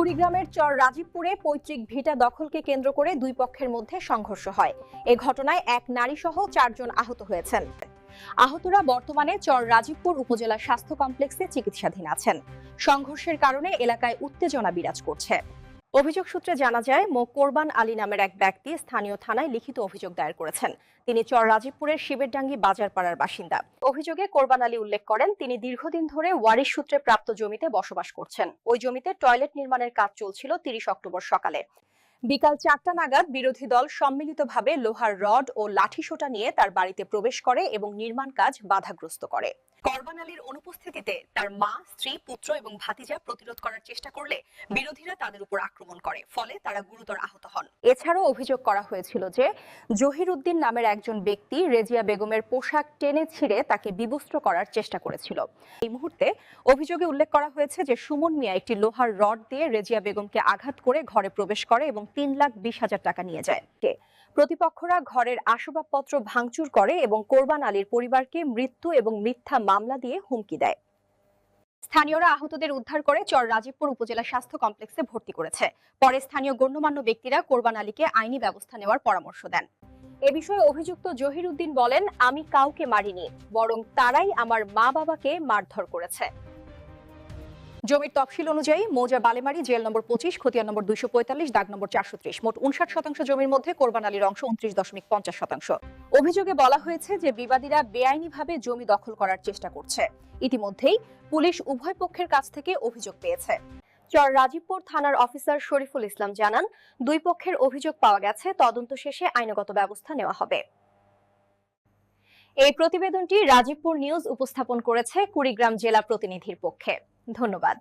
কুড়িগ্রামের চর রাজীবপুরে পৈতৃক ভিটা দখলকে কেন্দ্র করে দুই পক্ষের মধ্যে সংঘর্ষ হয়। এ ঘটনায় এক নারী সহ চারজন আহত হয়েছেন। আহতরা বর্তমানে চর রাজীবপুর উপজেলা স্বাস্থ্য কমপ্লেক্সে চিকিৎসাধীন আছেন। সংঘর্ষের কারণে এলাকায় উত্তেজনা বিরাজ করছে। অভিযোগ সূত্রে জানা যায়, মো. কোরবান আলী নামের এক ব্যক্তি স্থানীয় থানায় লিখিত অভিযোগ দায়ের করেছেন। তিনি চর রাজীবপুরের শিবেরডাঙ্গি বাজারপাড়ার বাসিন্দা। অভিযোগে কোরবান আলী উল্লেখ করেন, তিনি দীর্ঘদিন ধরে ওয়ারিশ সূত্রে প্রাপ্ত জমিতে বসবাস করছেন। ওই জমিতে টয়লেট নির্মাণের কাজ চলছিল তিরিশ অক্টোবর সকালে। বিকাল চারটা নাগাদ বিরোধী দল সম্মিলিতভাবে লোহার রড ও লাঠিসোঁটা নিয়ে তার বাড়িতে প্রবেশ করে এবং নির্মাণ কাজ বাধাগ্রস্ত করে। করবান আলীর অনুপস্থিতিতে তার মা, স্ত্রী, পুত্র এবং ভাতিজা প্রতিরোধ করার চেষ্টা করলে বিরোধীরা তাদের উপর আক্রমণ করে, ফলে তারা গুরুতর আহত হন। এছাড়াও অভিযোগ করা হয়েছিল যে, জহির উদ্দিন নামের একজন ব্যক্তি রেজিয়া বেগমের পোশাক টেনে ছিঁড়ে তাকে বিবস্ত্র করার চেষ্টা করেছিল। এই মুহূর্তে অভিযোগে উল্লেখ করা হয়েছে যে, সুমন মিয়া একটি লোহার রড দিয়ে রেজিয়া বেগমকে আঘাত করে ঘরে প্রবেশ করে এবং তিন লাখ বিশ হাজার টাকা নিয়ে যায়। প্রতিপক্ষরা ঘরের আসবাবপত্র ভাঙচুর করে এবং কোরবান আলীর পরিবারকে মৃত্যু এবং মিথ্যা মামলা দিয়ে হুমকি দেয়। স্থানীয়রা আহতদের উদ্ধার করে চর রাজীবপুর উপজেলা স্বাস্থ্য কমপ্লেক্সে ভর্তি করেছে। পরে স্থানীয় গণ্যমান্য ব্যক্তিরা কোরবান আলীকে আইনি ব্যবস্থা নেওয়ার পরামর্শ দেন। এ বিষয়ে অভিযুক্ত জহির উদ্দিন বলেন, আমি কাউকে মারিনি, বরং তারাই আমার মা বাবাকে মারধর করেছে। জমির তফসিল অনুযায়ী মৌজা বালেমারি জেল নম্বর পঁচিশ, খতিয়ান নম্বর দুইশো পঁয়তাল্লিশ, দাগ নম্বর চারশো ত্রিশ। মোট উনষাট শতাংশ জমির মধ্যে কোরবান আলীর অংশ উনত্রিশ দশমিক পঞ্চাশ শতাংশ। অভিযোগে বলা হয়েছে যে বিবাদীরা বেআইনিভাবে জমি দখল করার চেষ্টা করছে। ইতিমধ্যেই পুলিশ উভয় পক্ষের কাছ থেকে অভিযোগ পেয়েছে। চর রাজীবপুর থানার অফিসার শরীফুল ইসলাম জানান, দুই পক্ষের অভিযোগ পাওয়া গেছে, তদন্ত শেষে আইনগত ব্যবস্থা নেওয়া হবে। এই প্রতিবেদনটি রাজীবপুর নিউজ উপস্থাপন করেছে কুড়িগ্রাম জেলা প্রতিনিধির পক্ষে। ধন্যবাদ।